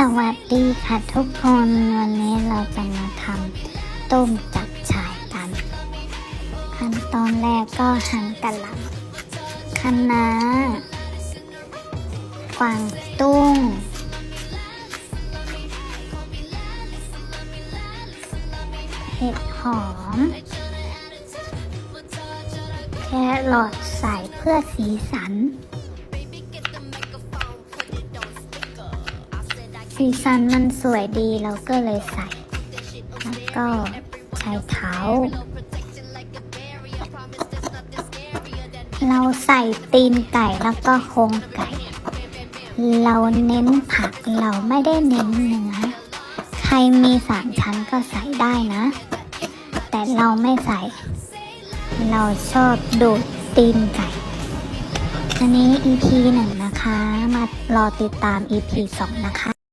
สวัสดีค่ะทุกคนวันนี้เราจะมาทำต้มจับฉ่ายกัน ขั้นตอนแรกก็หั่นกะหล่ำคะน้ากวางตุ้ง เห็ดหอม แครอทใส่เพื่อสีสัน สีสันมันสวยดีเราก็เลยใส่ แล้วก็ใช้เท้า เราใส่ตีนไก่แล้วก็โครงไก่ เราเน้นผักเราไม่ได้เน้นเนื้อใครมีสามชั้นก็ใส่ได้นะ แต่เราไม่ใส่ เราชอบดูดตีนไก่อันนี้ EP หนึ่งนะคะ มารอติดตาม EP สองนะคะ